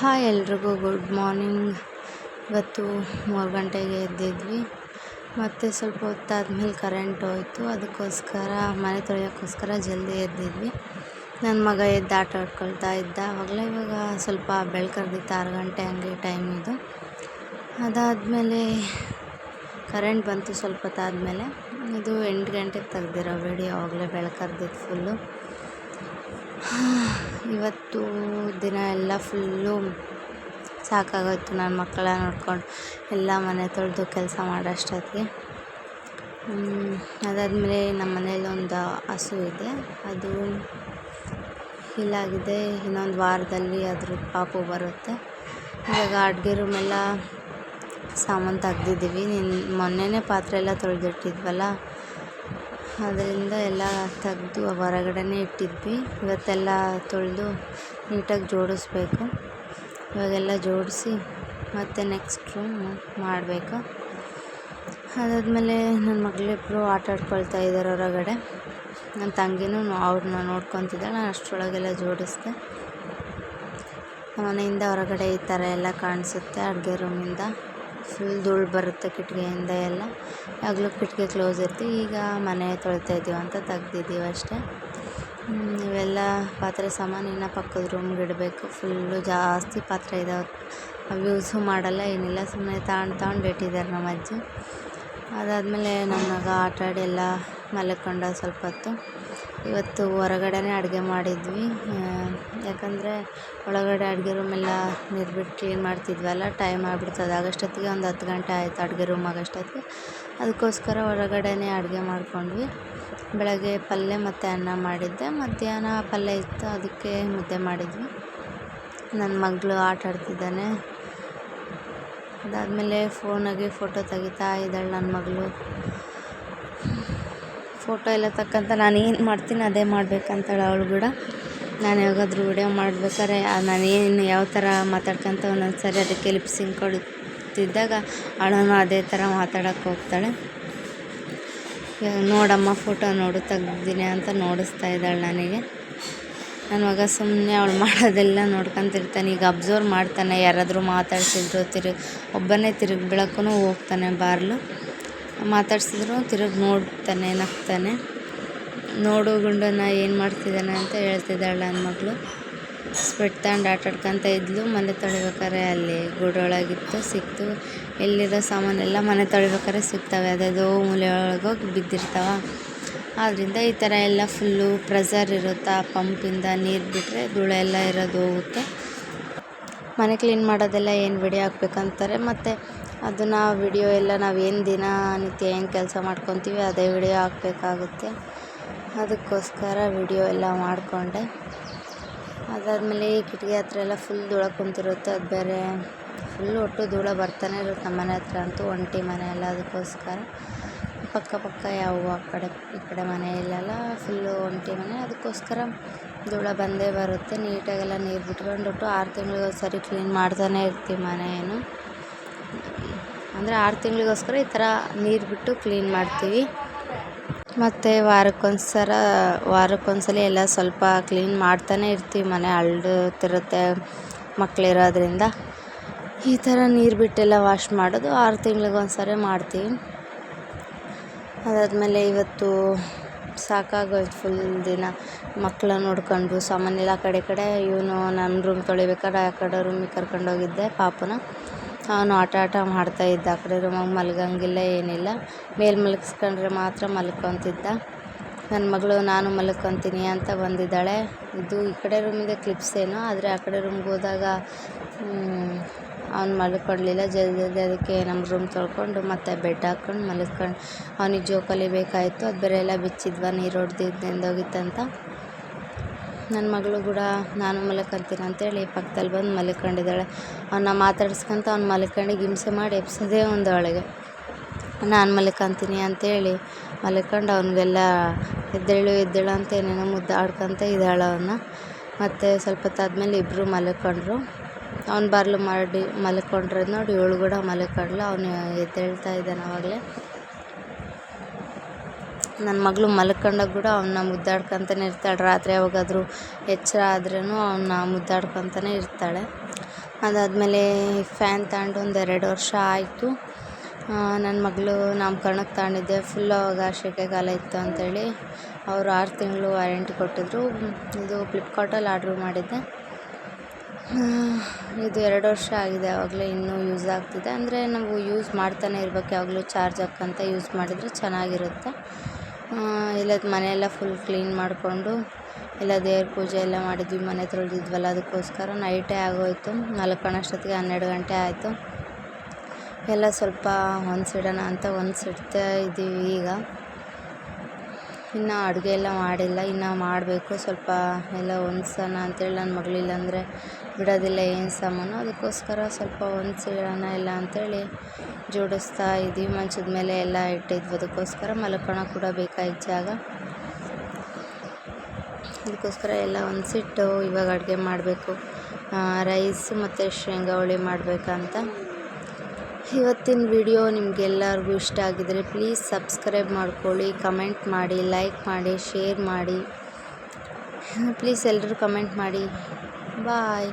Hi ಎಲ್ರಿಗೂ good morning. ಇವತ್ತು ಮೂರು ಗಂಟೆಗೆ ಎದ್ದಿದ್ವಿ. ಮತ್ತು ಸ್ವಲ್ಪ ಹೊತ್ತಾದ್ಮೇಲೆ ಕರೆಂಟ್ ಹೋಯ್ತು. ಅದಕ್ಕೋಸ್ಕರ, ಮನೆ ತೊಳೆಯೋಕ್ಕೋಸ್ಕರ ಜಲ್ದಿ ಎದ್ದಿದ್ವಿ. ನನ್ನ ಮಗ ಎದ್ದು ಆಟ ಆಡ್ಕೊಳ್ತಾ ಇದ್ದ. ಆವಾಗಲೇ ಇವಾಗ ಸ್ವಲ್ಪ ಬೆಳ್ಕರ್ದಿತ್ತು ಆರು ಗಂಟೆ ಹಂಗೆ ಟೈಮ್ ಇದು. ಅದಾದಮೇಲೆ ಕರೆಂಟ್ ಬಂತು ಸ್ವಲ್ಪ ಹೊತ್ತಾದಮೇಲೆ. ಇದು ಎಂಟು ಗಂಟೆಗೆ ತೆಗ್ದಿರೋ ವಿಡಿಯೋ ಆವಾಗಲೇ ಬೆಳ್ಕರ್ದಿತ್ತು ಫುಲ್ಲು ಇವತ್ತು ದಿನ ಎಲ್ಲ ಫುಲ್ಲು ಸಾಕಾಗೋಯ್ತು ನನ್ನ ಮಕ್ಕಳನ್ನ ನೋಡ್ಕೊಂಡು. ಎಲ್ಲ ಮನೆ ತೊಳೆದು ಕೆಲಸ ಮಾಡೋಷ್ಟೊತ್ತಿಗೆ. ಅದಾದಮೇಲೆ ನಮ್ಮ ಮನೇಲಿ ಒಂದು ಹಸು ಇದೆ. ಅದು ಇಲ್ಲಾಗಿದೆ ಇನ್ನೊಂದು ವಾರದಲ್ಲಿ ಅದ್ರ ಪಾಪು ಬರುತ್ತೆ. ಇವಾಗ ಅಡುಗೆ ರೂಮೆಲ್ಲ ಸಾಮಾನು ತೆಗ್ದಿದ್ದೀವಿ. ನಿನ್ನ ಮೊನ್ನೆನೇ ಪಾತ್ರೆ ಎಲ್ಲ ತೊಳೆದಿಟ್ಟಿದ್ವಲ್ಲ? ಅದರಿಂದ ಎಲ್ಲ ತೆಗೆದು ಹೊರಗಡೆನೇ ಇಟ್ಟಿದ್ವಿ. ಇವತ್ತೆಲ್ಲ ತೊಳೆದು ನೀಟಾಗಿ ಜೋಡಿಸ್ಬೇಕು. ಇವಾಗೆಲ್ಲ ಜೋಡಿಸಿ ಮತ್ತೆ ನೆಕ್ಸ್ಟ್ ರೂಮ್ ಮಾಡಬೇಕು. ಅದಾದಮೇಲೆ ನನ್ನ ಮಗಳಿಬ್ರು ಆಟ ಆಡ್ಕೊಳ್ತಾ ಇದ್ದಾರೆ ಹೊರಗಡೆ. ನನ್ನ ತಂಗಿನೂ ಅವ್ರನ್ನ ನೋಡ್ಕೊತಿದ್ದಾಳೆ. ನಾನು ಅಷ್ಟರೊಳಗೆಲ್ಲ ಜೋಡಿಸಿದೆ. ಮನೆಯಿಂದ ಹೊರಗಡೆ ಈ ಥರ ಎಲ್ಲ ಕಾಣಿಸುತ್ತೆ ಅಡುಗೆ ರೂಮಿಂದ ಫುಲ್ ಧೂಳು ಬರುತ್ತೆ ಕಿಟಕಿಯಿಂದ ಎಲ್ಲ. ಯಾವಾಗಲೂ ಕಿಟಕಿ ಕ್ಲೋಸ್ ಇರುತ್ತೆ ಈಗ ಮನೆ ತೊಳಿತಾ ಇದ್ದೀವಿ ಅಂತ ತೆಗ್ದಿದ್ದೀವಿ ಅಷ್ಟೇ. ಇವೆಲ್ಲ ಪಾತ್ರೆ ಸಾಮಾನು ಇನ್ನು ಪಕ್ಕದ ರೂಮ್ಗೆ ಇಡಬೇಕು. ಫುಲ್ಲು ಜಾಸ್ತಿ ಪಾತ್ರೆ ಇದಾವೆ. ಯೂಸು ಮಾಡಲ್ಲ, ಏನಿಲ್ಲ. ಸುಮ್ಮನೆ ತಗೊಂಡು ತಗೊಂಡು ಇಟ್ಟಿದ್ದಾರೆ ನಮ್ಮ ಅಜ್ಜಿ. ಅದಾದಮೇಲೆ ನನ್ನ ಮಗ ಆಟ ಆಡಿ ಎಲ್ಲ ಮಲ್ಕೊಂಡ ಸ್ವಲ್ಪ ಹೊತ್ತು. ಇವತ್ತು ಹೊರಗಡೆನೇ ಅಡುಗೆ ಮಾಡಿದ್ವಿ. ಯಾಕಂದರೆ ಒಳಗಡೆ ಅಡುಗೆ ರೂಮೆಲ್ಲ ನೀರು ಬಿಟ್ಟು ಕ್ಲೀನ್ ಮಾಡ್ತಿದ್ವಲ್ಲ ಟೈಮ್ ಆಗ್ಬಿಡ್ತದೆ. ಆಗಷ್ಟೊತ್ತಿಗೆ ಒಂದು ಹತ್ತು ಗಂಟೆ ಆಯಿತು ಅಡುಗೆ ರೂಮ್ ಆಗೋಷ್ಟೊತ್ತಿಗೆ. ಅದಕ್ಕೋಸ್ಕರ ಹೊರಗಡೆನೇ ಅಡುಗೆ ಮಾಡಿಕೊಂಡ್ವಿ. ಬೆಳಗ್ಗೆ ಪಲ್ಯ ಮತ್ತು ಅನ್ನ ಮಾಡಿದ್ದೆ. ಮಧ್ಯಾಹ್ನ ಪಲ್ಯ ಇತ್ತು, ಅದಕ್ಕೆ ಮುದ್ದೆ ಮಾಡಿದ್ವಿ. ನನ್ನ ಮಗಳು ಆಟ ಆಡ್ತಿದ್ದಾನೆ. ಅದಾದಮೇಲೆ ಫೋನಾಗೆ ಫೋಟೋ ತೆಗಿತಾ ಇದ್ದಾಳೆ ನನ್ನ ಮಗಳು. ಫೋಟೋ ಎಲ್ಲ ತಕ್ಕಂತ ನಾನು ಏನು ಮಾಡ್ತೀನಿ ಅದೇ ಮಾಡ್ಬೇಕಂತಾಳೆ ಅವಳು ಕೂಡ. ನಾನು ಯಾವಾಗಾದ್ರೂ ವಿಡಿಯೋ ಮಾಡ್ಬೇಕಾದ್ರೆ ನಾನು ಏನು ಯಾವ ಥರ ಮಾತಾಡ್ಕೊಂತ ಒಂದೊಂದು ಸರಿ ಅದಕ್ಕೆ ಲಿಪ್ಸಿಂಗ್ ಕೊಡುತ್ತಿದ್ದಾಗ ಅವಳನ್ನು ಅದೇ ಥರ ಮಾತಾಡೋಕೆ ಹೋಗ್ತಾಳೆ. ಇವಾಗ ನೋಡಮ್ಮ ಫೋಟೋ ನೋಡು, ತೆಗ್ದಿನಿ ಅಂತ ನೋಡಿಸ್ತಾ ಇದ್ದಾಳೆ ನನಗೆ. ನನ್ನ ಮಗ ಸುಮ್ಮನೆ ಅವಳು ಮಾಡೋದೆಲ್ಲ ನೋಡ್ಕೊತಿರ್ತಾನೆ, ಈಗ ಅಬ್ಸರ್ವ್ ಮಾಡ್ತಾನೆ, ಯಾರಾದರೂ ಮಾತಾಡ್ಸಿದ್ರು, ತಿರುಗಿ ಒಬ್ಬನೇ ತಿರುಗಿ ಬೀಳೋಕ್ಕೂ ಹೋಗ್ತಾನೆ ಬಾರ್ಲು. ಮಾತಾಡ್ಸಿದ್ರು, ತಿರುಗಿ ನೋಡ್ತಾನೆ, ನಗ್ತಾನೆ. ನೋಡು ಗುಂಡನ ಏನು ಮಾಡ್ತಿದ್ದಾನೆ ಅಂತ ಹೇಳ್ತಿದ್ದಾಳೆ ನನ್ನ ಮಗಳು. ಸ್ಪೆಟ್ ತಗೊಂಡು ಆಟ ಆಡ್ಕೊತ ಇದ್ಲು. ಮನೆ ತೊಳಿಬೇಕಾದ್ರೆ ಅಲ್ಲಿ ಗೂಡೊಳಗಿತ್ತು ಸಿಕ್ತು. ಎಲ್ಲಿರೋ ಸಾಮಾನೆಲ್ಲ ಮನೆ ತೊಳಿಬೇಕಾದ್ರೆ ಸಿಗ್ತವೆ. ಒಳಗೆ ಹೋಗಿ ಬಿದ್ದಿರ್ತಾವ. ಆದ್ದರಿಂದ ಈ ಥರ ಎಲ್ಲ ಫುಲ್ಲು ಪ್ರೆಸರ್ ಇರುತ್ತೆ ಆ ಪಂಪಿಂದ ನೀರು ಬಿಟ್ಟರೆ ಧೂಳು ಎಲ್ಲ ಇರೋದು ಹೋಗುತ್ತೆ. ಮನೆ ಕ್ಲೀನ್ ಮಾಡೋದೆಲ್ಲ ಏನು ವಿಡಿಯೋ ಹಾಕ್ಬೇಕಂತಾರೆ. ಮತ್ತು ಅದನ್ನು ವಿಡಿಯೋ ಎಲ್ಲ ನಾವು ಏನು ದಿನನಿತ್ಯ ಏನು ಕೆಲಸ ಮಾಡ್ಕೊತೀವಿ ಅದೇ ವಿಡಿಯೋ ಹಾಕ್ಬೇಕಾಗುತ್ತೆ. ಅದಕ್ಕೋಸ್ಕರ ವಿಡಿಯೋ ಎಲ್ಲ ಮಾಡಿಕೊಂಡೆ. ಅದಾದಮೇಲೆ ಈ ಕಿಟಕಿ ಹತ್ರ ಎಲ್ಲ ಫುಲ್ ಧೂಳ ಕುಂತಿರುತ್ತೆ. ಅದು ಬೇರೆ ಫುಲ್ ಒಟ್ಟು ಧೂಳ ಬರ್ತಾನೆ ಇರುತ್ತೆ ನಮ್ಮ ಮನೆ ಹತ್ರ ಅಂತೂ, ಒಂಟಿ ಮನೆ ಎಲ್ಲ ಅದಕ್ಕೋಸ್ಕರ. ಪಕ್ಕ ಪಕ್ಕ ಯಾವ ಆ ಕಡೆ, ಈ ಕಡೆ ಮನೆ ಇಲ್ಲಲ್ಲ ಫುಲ್ಲು ಒಂಟಿ ಮನೆ. ಅದಕ್ಕೋಸ್ಕರ ಧೂಳ ಬಂದೇ ಬರುತ್ತೆ. ನೀಟಾಗೆಲ್ಲ ನೀರು ಬಿಟ್ಕೊಂಡ್ಬಿಟ್ಟು ಆರು ತಿಂಗಳಿಗೆ ಸರಿ ಕ್ಲೀನ್ ಮಾಡ್ತಾನೆ ಇರ್ತೀವಿ ಮನೆಯನ್ನು. ಅಂದರೆ ಆರು ತಿಂಗಳಿಗೋಸ್ಕರ ಈ ಥರ ನೀರು ಬಿಟ್ಟು ಕ್ಲೀನ್ ಮಾಡ್ತೀವಿ. ಮತ್ತು ವಾರಕ್ಕೊಂದು ಸಲ ವಾರಕ್ಕೊಂದ್ಸಲ ಎಲ್ಲ ಸ್ವಲ್ಪ ಕ್ಲೀನ್ ಮಾಡ್ತಾನೆ ಇರ್ತೀವಿ. ಮನೆ ಅಳ್ದಿರುತ್ತೆ ಮಕ್ಕಳಿರೋದ್ರಿಂದ ಈ ಥರ ನೀರು ಬಿಟ್ಟೆಲ್ಲ ವಾಶ್ ಮಾಡೋದು ಆರು ತಿಂಗಳಿಗೊಂದ್ಸರಿ ಸರಿ ಮಾಡ್ತೀವಿ. ಅದಾದಮೇಲೆ ಇವತ್ತು ಸಾಕಾಗೋಯ್ತು ಫುಲ್ ದಿನ. ಮಕ್ಕಳನ್ನ ನೋಡ್ಕೊಂಡು ಸಾಮಾನೆಲ್ಲ ಆ ಕಡೆ ಕಡೆ, ಇವನು ನನ್ನ ರೂಮ್ ತೊಳಿಬೇಕಾದ್ರೆ ಆ ಕಡೆ ರೂಮಿಗೆ ಕರ್ಕೊಂಡೋಗಿದ್ದೆ ಪಾಪುನ. ಅವನು ಆಟ ಆಟ ಮಾಡ್ತಾ ಇದ್ದ ಆ ಕಡೆ ರೂಮಾಗ ಮಲಗಂಗಿಲ್ಲ, ಏನಿಲ್ಲ. ಮೇಲೆ ಮಲಗಿಸ್ಕೊಂಡ್ರೆ ಮಾತ್ರ ಮಲ್ಕೊತಿದ್ದ. ನನ್ನ ಮಗಳು, ನಾನು ಮಲ್ಕೊತೀನಿ ಅಂತ ಬಂದಿದ್ದಾಳೆ. ಇದು ಈ ಕಡೆ ರೂಮಿಂದ ಕ್ಲಿಪ್ಸ್ ಏನೋ, ಆದರೆ ಆ ಕಡೆ ರೂಮ್ಗೆ ಹೋದಾಗ ಅವ್ನು ಮಲ್ಕೊಳ್ಲಿಲ್ಲ ಜಲ್ದಿ ಜಲ್ದಿ ಅದಕ್ಕೆ ನಮ್ಮ ರೂಮ್ ತೊಳ್ಕೊಂಡು ಮತ್ತೆ ಬೆಡ್ ಹಾಕ್ಕೊಂಡು ಮಲ್ಕೊಂಡು ಅವನಿಗೆ ಜೋಕಾಲಿ ಬೇಕಾಯಿತು. ಅದು ಬೇರೆ ಎಲ್ಲ ಬಿಚ್ಚಿದ್ವ, ನೀರು ಹೊಡ್ದಿದ್ದು ನೆಂದೋಗಿತ್ತಂತ ನನ್ನ ಮಗಳು ಕೂಡ ನಾನು ಮಲ್ಕೊಂತೀನಿ ಅಂತೇಳಿ ಪಕ್ಕದಲ್ಲಿ ಬಂದು ಮಲ್ಕೊಂಡಿದ್ದಾಳೆ. ಅವನ್ನ ಮಾತಾಡಿಸ್ಕೊಂತ ಅವ್ನು ಮಲ್ಕೊಂಡು ಹಿಂಸೆ ಮಾಡಿ ಎಬ್ಸೋದೇ ಒಂದು ಅವಳಿಗೆ. ನಾನು ಮಲ್ಕೊಂತೀನಿ ಅಂತೇಳಿ ಮಲ್ಕೊಂಡು ಅವನಿಗೆಲ್ಲ ಎದ್ದೇಳು ಎದ್ದೇಳು ಅಂತ ಏನೇನೋ ಮುದ್ದಾಡ್ಕೊತ ಇದ್ದಾಳೆ ಅವನ್ನ ಮತ್ತು ಸ್ವಲ್ಪ ಹೊತ್ತಾದ್ಮೇಲೆ ಇಬ್ಬರು ಮಲ್ಕೊಂಡ್ರು. ಅವ್ನು ಬರಲು ಮಾಡಿ ಮಲ್ಕೊಂಡ್ರೆ ನೋಡಿ ಇವಳು ಕೂಡ ಮಲ್ಕೊಂಡ್ಳು. ಅವನು ಎದ್ದೇಳ್ತಾ ಇದ್ದಾನೆ ಆವಾಗಲೇ ನನ್ನ ಮಗಳು ಮಲ್ಕೊಂಡಾಗ ಕೂಡ ಅವನ್ನ ಮುದ್ದಾಡ್ಕೊತಾನೆ ಇರ್ತಾಳೆ. ರಾತ್ರಿ ಯಾವಾಗಾದರೂ ಎಚ್ಚರ ಆದ್ರೂ ಅವನ್ನ ಮುದ್ದಾಡ್ಕೊತಾನೆ ಇರ್ತಾಳೆ. ಅದಾದಮೇಲೆ ಫ್ಯಾನ್ ತಗೊಂಡು ಒಂದು ಎರಡು ವರ್ಷ ಆಯಿತು. ನನ್ನ ಮಗಳು ನಾಮಕರಣಕ್ಕೆ ತಗೊಂಡಿದ್ದೆ. ಫುಲ್ ಅವಾಗ ಸೆಕೆಗಾಲ ಇತ್ತು ಅಂಥೇಳಿ ಅವರು ಆರು ತಿಂಗಳು ವಾರಂಟಿ ಕೊಟ್ಟಿದ್ರು. ಇದು ಫ್ಲಿಪ್ಕಾರ್ಟಲ್ಲಿ ಆರ್ಡ್ರ್ ಮಾಡಿದ್ದೆ. ಇದು ಎರಡು ವರ್ಷ ಆಗಿದೆ ಆವಾಗಲೇ ಇನ್ನೂ ಯೂಸ್ ಆಗ್ತಿದೆ. ಅಂದರೆ ನಾವು ಯೂಸ್ ಮಾಡ್ತಾನೆ ಇರ್ಬೇಕು. ಯಾವಾಗಲೂ ಚಾರ್ಜ್ ಹಾಕ್ಕಂತ ಯೂಸ್ ಮಾಡಿದರೆ ಚೆನ್ನಾಗಿರುತ್ತೆ. ಇಲ್ಲದ ಮನೆಯೆಲ್ಲ ಫುಲ್ ಕ್ಲೀನ್ ಮಾಡಿಕೊಂಡು ಎಲ್ಲ ದೇವ್ರ ಪೂಜೆ ಎಲ್ಲ ಮಾಡಿದ್ವಿ, ಮನೆ ತೊಳೆದಿದ್ವಲ್ಲ, ಅದಕ್ಕೋಸ್ಕರ ನೈಟೇ ಆಗೋಯಿತು. ಮಲ್ಕೊಳ್ಳೋಷ್ಟೊತ್ತಿಗೆ ಹನ್ನೆರಡು ಗಂಟೆ ಆಯಿತು. ಎಲ್ಲ ಸ್ವಲ್ಪ ಹೊಂದ್ಸಿಡೋಣ ಅಂತ ಹೊಂದ್ಸಿಡ್ತಾ ಇದ್ದೀವಿ ಈಗ. ಇನ್ನು ಅಡುಗೆ ಎಲ್ಲ ಮಾಡಿಲ್ಲ, ಇನ್ನು ಮಾಡಬೇಕು, ಸ್ವಲ್ಪ ಎಲ್ಲ ಹೊಂದ್ಸೋಣ ಅಂತೇಳಿ ನನ್ನ ಮಗಳು ಇಲ್ಲಾಂದರೆ ಬಿಡೋದಿಲ್ಲ ಏನು ಸಾಮಾನು. ಅದಕ್ಕೋಸ್ಕರ ಸ್ವಲ್ಪ ಹೊಂದ್ಸಿಡೋಣ ಎಲ್ಲ ಅಂತೇಳಿ ಜೋಡಿಸ್ತಾ ಇದ್ದೀವಿ ಮಂಚದ ಮೇಲೆ ಎಲ್ಲ ಇಟ್ಟಿದ್ವಿ. ಅದಕ್ಕೋಸ್ಕರ ಮಲ್ಕೊಳಕ್ಕೆ ಕೂಡ ಬೇಕಾಗಿದ್ದ ಜಾಗ. ಅದಕ್ಕೋಸ್ಕರ ಎಲ್ಲ ಹೊಂದ್ಸಿಟ್ಟು ಇವಾಗ ಅಡುಗೆ ಮಾಡಬೇಕು. ರೈಸ್ ಮತ್ತು ಶೇಂಗಾ ಹುಳಿ ಮಾಡಬೇಕಂತ. ಇವತ್ತಿನ ವಿಡಿಯೋ ನಿಮಗೆಲ್ಲರಿಗೂ ಇಷ್ಟ ಆಗಿದರೆ ಪ್ಲೀಸ್ ಸಬ್ಸ್ಕ್ರೈಬ್ ಮಾಡ್ಕೊಳ್ಳಿ, ಕಮೆಂಟ್ ಮಾಡಿ, ಲೈಕ್ ಮಾಡಿ, ಶೇರ್ ಮಾಡಿ. ಪ್ಲೀಸ್ ಎಲ್ಲರೂ ಕಮೆಂಟ್ ಮಾಡಿ. ಬಾಯ್.